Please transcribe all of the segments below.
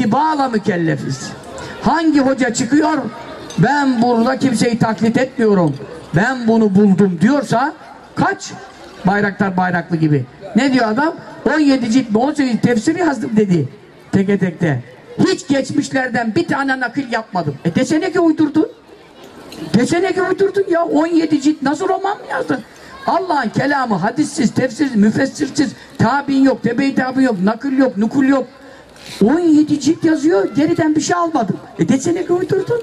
ittibala mükellefiz. Hangi hoca çıkıyor? Ben burada kimseyi taklit etmiyorum. Ben bunu buldum diyorsa kaç? Bayraktar bayraklı gibi. Ne diyor adam? 17 cilt mi 18 cilt tefsir yazdım dedi. Teke tekte. Hiç geçmişlerden bir tane nakil yapmadım. E desene ki uydurdun. Desene ki uydurdun ya 17 cilt nasıl roman mı yazdın? Allah'ın kelamı hadissiz, tefsirsiz, müfessirsiz, tabi'in yok, tebe-i tabi'in yok, nakil yok, nukul yok. 17 cilt yazıyor, geriden bir şey almadım. E desene ki uydurdun.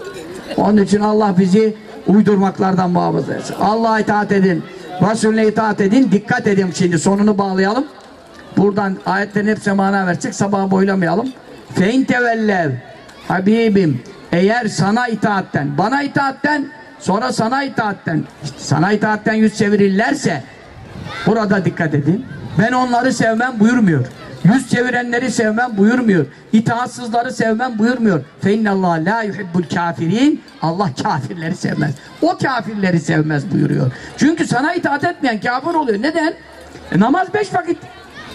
Onun için Allah bizi uydurmaklardan muhafaza etsin. Allah'a itaat edin, Resulüne itaat edin, dikkat edin şimdi sonunu bağlayalım. Buradan ayetlerin hepsine mana verecek, sabaha boylamayalım. Fein tevellev, Habibim, eğer sana itaatten, bana itaatten, sonra sana itaatten, sana itaatten yüz çevirirlerse, burada dikkat edin. Ben onları sevmem buyurmuyor. Yüz çevirenleri sevmem buyurmuyor. İtaatsızları sevmem buyurmuyor. Fe Allah la yuhibbul kafirin. Allah kafirleri sevmez. O kafirleri sevmez buyuruyor. Çünkü sana itaat etmeyen kafir oluyor. Neden? E, namaz beş vakit.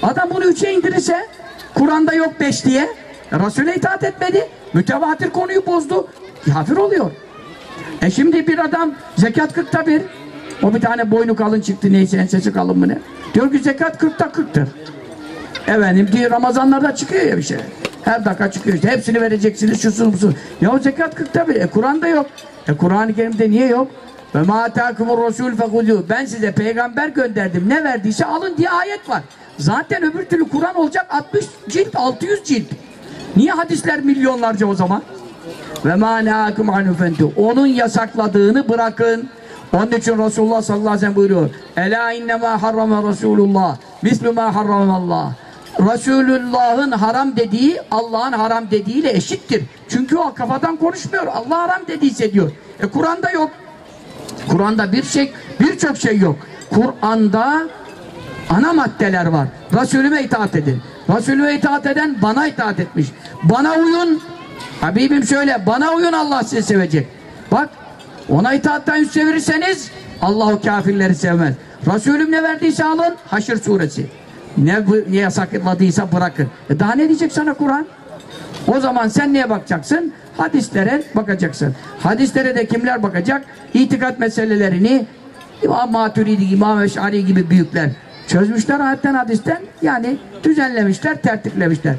Adam bunu üçe indirirse Kur'an'da yok beş diye e, Resul'e itaat etmedi. Mütevatir konuyu bozdu. Kafir oluyor. E şimdi bir adam zekat kırkta bir. O bir tane boynu kalın çıktı neyse ensesi kalın mı ne? Diyor ki zekat kırkta kırktır. Efendim diyor Ramazanlarda çıkıyor ya bir şey. Her dakika çıkıyor işte. Hepsini vereceksiniz şusun busun. Ya o zekat kırkta bir. E Kur'an'da yok. E Kur'an-ı Kerim'de niye yok? Ve ma atâkumur rasûl fekudû. Ben size peygamber gönderdim. Ne verdiyse alın diye ayet var. Zaten öbür türlü Kur'an olacak 60 cilt, 600 cilt. Niye hadisler milyonlarca o zaman? Ve ma nâkum anufentu. Onun yasakladığını bırakın. Onun için Resulullah sallallahu aleyhi ve sellem buyuruyor. Ela innemâ harrama Resulullah. Mislu mâ harramallah. Resulullah'ın haram dediği Allah'ın haram dediğiyle eşittir. Çünkü o kafadan konuşmuyor. Allah haram dediyse diyor. E Kur'an'da yok. Kur'an'da bir şey, birçok şey yok. Kur'an'da ana maddeler var. Resulüme itaat edin. Resulüme itaat eden bana itaat etmiş. Bana uyun. Habibim söyle, bana uyun Allah sizi sevecek. Bak, ona itaattan yüz çevirirseniz Allah o kafirleri sevmez. Resulüm ne verdiyse alın, Haşr suresi. Ne, yasakladıysa bırakın. E daha ne diyecek sana Kur'an? O zaman sen neye bakacaksın? Hadislere bakacaksın. Hadislere de kimler bakacak? İtikat meselelerini İmam Maturidi, İmam Eş'ari gibi büyükler çözmüşler ayetten hadisten yani düzenlemişler, tertiplemişler.